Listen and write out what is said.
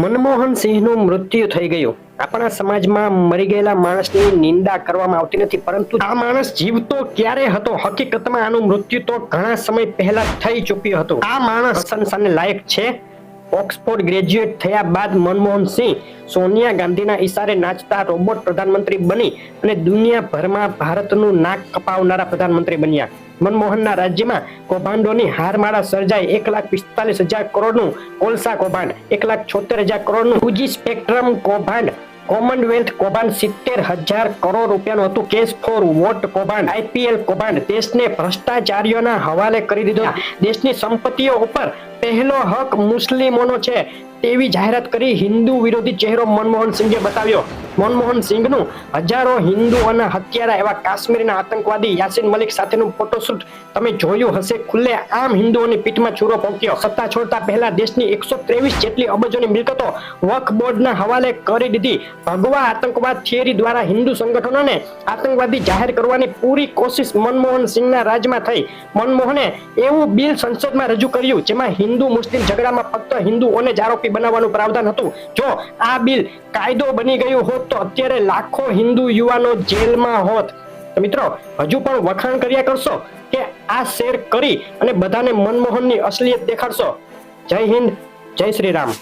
મનમોહન સિંહનું મૃત્યુ થઈ ગયું. આપણા સમાજમાં મરી ગયેલા માણસની નિંદા કરવામાં આવતી નથી, પરંતુ આ માણસ જીવતો ક્યારે હતો? હકીકતમાં આનું મૃત્યુ તો ઘણા સમય પહેલા થઈ ચૂક્યું હતું. આ માણસ પ્રશંસાને લાયક છે. ઓક્સફોર્ડ ગ્રેજ્યુએટ થયા બાદ મનમોહન સિંહ સોનિયા ગાંધીના ઈશારે નાચતા રોબોટ પ્રધાનમંત્રી બની અને દુનિયાભરમાં ભારતનું નાક કપાવનારા પ્રધાનમંત્રી બન્યા. મનમોહનના રાજ્યમાં કૌભાંડોની હારમાળા સર્જાઈ. એક લાખ પિસ્તાલીસ હજાર કરોડનું કોલસા કૌભાંડ, એક લાખ છોતેર હજાર કરોડનું ટુજી સ્પેક્ટ્રમ કૌભાંડ, કોમનવેલ્થ કૌભાંડ, સિત્તેર હજાર કરોડ રૂપિયાનું હતું કેસ ફોર વોટ કૌભાંડ, આઈપીએલ કૌભાંડ. દેશને ભ્રષ્ટાચારીઓના હવાલે કરી દીધો. દેશની સંપત્તિઓ ઉપર પહેલો હક મુસ્લિમોનો છે. તેવી જાહેરાત કરી હિન્દુ વિરોધી ચહેરો મનમોહન સિંઘે બતાવ્યો. મનમોહન સિંહનું હજારો હિન્દુઓના હત્યારા એવા કાશ્મીરના આતંકવાદી યાસીન મલિક સાથેનું ફોટોશૂટ તમે જોયું હશે. ખુલ્લે આમ હિન્દુઓની પીઠમાં છૂરો પહોંચ્યો. સત્તા છોડતા પહેલા દેશની એકસો ત્રેવીસ જેટલી અબજોની મિલકતો વક્ફ બોર્ડના હવાલે કરી દીધી. ભગવા આતંકવાદ થિયરી દ્વારા હિન્દુ સંગઠનોને આતંકવાદી જાહેર કરવાની પૂરી કોશિશ મનમોહન સિંહના રાજમાં થઈ. મનમોહને એવું બિલ સંસદમાં રજૂ કર્યું, જેમાં હિન્દુ મુસ્લિમ ઝઘડામાં ફક્ત હિન્દુઓને જ આરોપી બનાવવાનું પ્રાવધાન હતું. જો આ બિલ કાયદો બની ગયું હોત તો અત્યારે લાખો હિન્દુ યુવાનો જેલમાં હોત. મિત્રો, હજુ પણ વખાણ કર્યા કરશો કે આ શેર કરી અને બધાને મનમોહનની અસલિયત દેખાડશો? જય હિન્દ, જય શ્રી રામ.